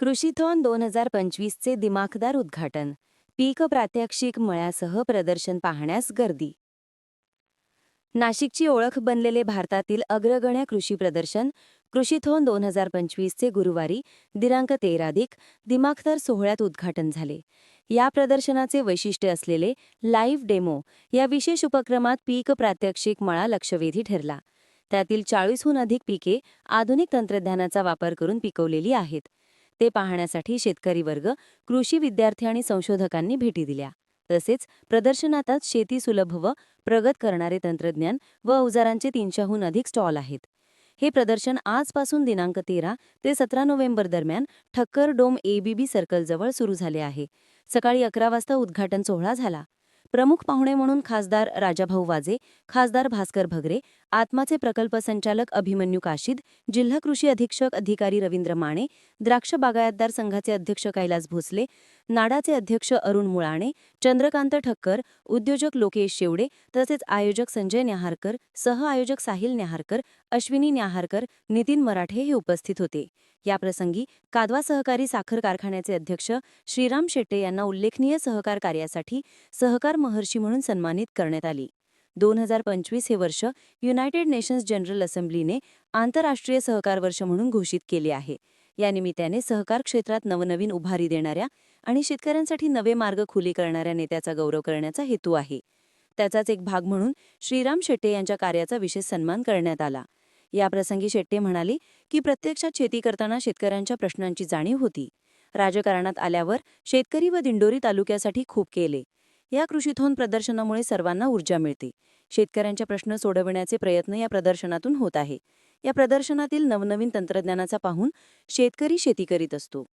कृषीथॉन दोन हजार पंचवीसचे दिमाखदार उद्घाटन. पीक प्रात्यक्षिक मळ्यासह प्रदर्शन पाहण्यास गर्दी. नाशिकची ओळख बनलेले भारतातील अग्रगण्य कृषी प्रदर्शन. कृषीथॉन दोन हजार पंचवीसचे गुरुवारी दिनांक तेराधिक दिमाखदार सोहळ्यात उद्घाटन झाले. या प्रदर्शनाचे वैशिष्ट्य असलेले लाईव्ह डेमो या विशेष उपक्रमात पीक प्रात्यक्षिक मळा लक्षवेधी ठरला. त्यातील चाळीसहून अधिक पिके आधुनिक तंत्रज्ञानाचा वापर करून पिकवलेली आहेत. ते पाहण्यासाठी शेतकरी वर्ग कृषी विद्यार्थी आणि संशोधकांनी भेटी दिल्या. तसेच प्रदर्शनातच शेती सुलभ व प्रगत करणारे तंत्रज्ञान व अवजारांचे तीनशेहून अधिक स्टॉल आहेत. हे प्रदर्शन आजपासून दिनांक तेरा ते सतरा नोव्हेंबर दरम्यान ठक्कर डोम एबीबी सर्कलजवळ सुरू झाले आहे. सकाळी अकरा वाजता उद्घाटन सोहळा झाला. प्रमुख पाहुणे म्हणून खासदार राजाभाऊ वाजे खासदार भास्कर भगरे आत्माचे प्रकल्प संचालक अभिमन्यू काशीद जिल्हा कृषी अधीक्षक अधिकारी रवींद्र माने द्राक्ष बागायतदार संघाचे अध्यक्ष कैलास भोसले नाडाचे अध्यक्ष अरुण मुळाणे चंद्रकांत ठक्कर उद्योजक लोकेश शेवडे तसेच आयोजक संजय न्याहारकर सहआयोजक साहिल न्याहारकर अश्विनी न्याहारकर नितीन मराठे हे उपस्थित होते. याप्रसंगी कादवा सहकारी साखर कारखान्याचे अध्यक्ष श्रीराम शेट्टे यांना उल्लेखनीय सहकार कार्यासाठी सहकार महर्षी म्हणून सन्मानित करण्यात आली. दोन हजार पंचवीस हे वर्ष युनायटेड नेशन्स जनरल असेंब्लीने आंतरराष्ट्रीय सहकार वर्ष म्हणून घोषित केले आहे. या निमित्ताने सहकार क्षेत्रात नवनवीन उभारी देणाऱ्या आणि शेतकऱ्यांसाठी नवे मार्ग खुले करणाऱ्या नेत्याचा गौरव करण्याचा हेतू आहे. त्याचाच एक भाग म्हणून श्रीराम शेट्टे यांच्या कार्याचा विशेष सन्मान करण्यात आला. याप्रसंगी शेट्टे म्हणाले की प्रत्यक्षात शेती करताना शेतकऱ्यांच्या प्रश्नांची जाणीव होती. राजकारणात आल्यावर शेतकरी व दिंडोरी तालुक्यासाठी खूप केले. या कृषीथोन प्रदर्शनामुळे सर्वांना ऊर्जा मिळते. शेतकऱ्यांच्या प्रश्न सोडविण्याचे प्रयत्न या प्रदर्शनातून होत आहे. या प्रदर्शनातील नवनवीन तंत्रज्ञानाचा पाहून शेतकरी शेती करीत असतो.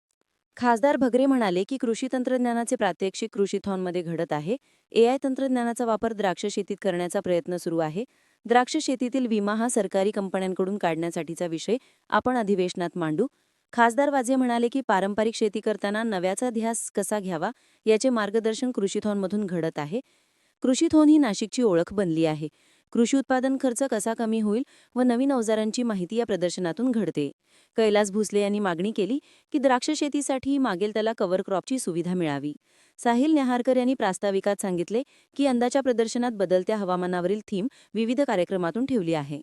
खासदार भगरे म्हणाले की कृषी तंत्रज्ञानाचे प्रात्यक्षिक कृषीथॉनमध्ये घडत आहे. एआय तंत्रज्ञानाचा वापर द्राक्ष शेतीत करण्याचा प्रयत्न सुरू आहे. द्राक्ष शेतीतील विमा हा सरकारी कंपन्यांकडून काढण्यासाठीचा विषय आपण अधिवेशनात मांडू. खासदार वाजे म्हणाले की पारंपरिक शेती करताना नव्याचा ध्यास कसा घ्यावा याचे मार्गदर्शन कृषीथॉनमधून घडत आहे. कृषीथॉन ही नाशिकची ओळख बनली आहे. कृषी उत्पादन खर्च कसा कमी होईल व नवीन अवजारांची माहिती या प्रदर्शनातून घडते. कैलास भुसले यांनी मागणी केली की द्राक्ष शेतीसाठी मागेल त्याला कव्हर क्रॉपची सुविधा मिळावी. साहिल न्याहारकर यांनी प्रास्ताविकात सांगितले की यंदाच्या प्रदर्शनात बदलत्या हवामानावरील थीम विविध कार्यक्रमातून ठेवली आहे.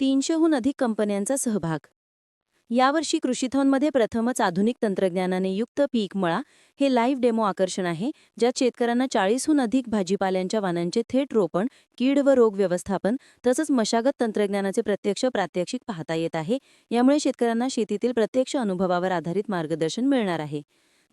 तीनशेहून अधिक कंपन्यांचा सहभाग यावर्षी कृषीथॉनमध्ये प्रथमच आधुनिक तंत्रज्ञानाने युक्त पीक मळा हे लाईव्ह डेमो आकर्षण आहे ज्यात शेतकऱ्यांना चाळीसहून अधिक भाजीपाल्यांच्या वाणांचे थेट रोपण कीड व रोग व्यवस्थापन तसंच मशागत तंत्रज्ञानाचे प्रत्यक्ष प्रात्यक्षिक पाहता येत आहे. यामुळे शेतकऱ्यांना शेतीतील प्रत्यक्ष अनुभवावर आधारित मार्गदर्शन मिळणार आहे.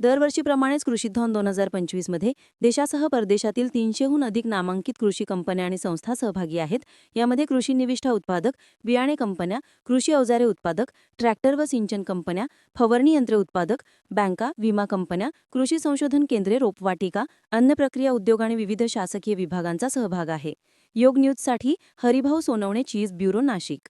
दरवर्षीप्रमाणेच कृषीधन दोन हजार पंचवीसमध्ये देशासह परदेशातील तीनशेहून अधिक नामांकित कृषी कंपन्या आणि संस्था सहभागी आहेत. यामध्ये कृषी निविष्ठा उत्पादक बियाणे कंपन्या कृषी अवजारे उत्पादक ट्रॅक्टर व सिंचन कंपन्या फवारणी यंत्रे उत्पादक बँका विमा कंपन्या कृषी संशोधन केंद्रे रोपवाटिका अन्न प्रक्रिया उद्योग आणि विविध शासकीय विभागांचा सहभाग आहे. योग न्यूजसाठी हरिभाऊ सोनवणे चीज ब्युरो नाशिक.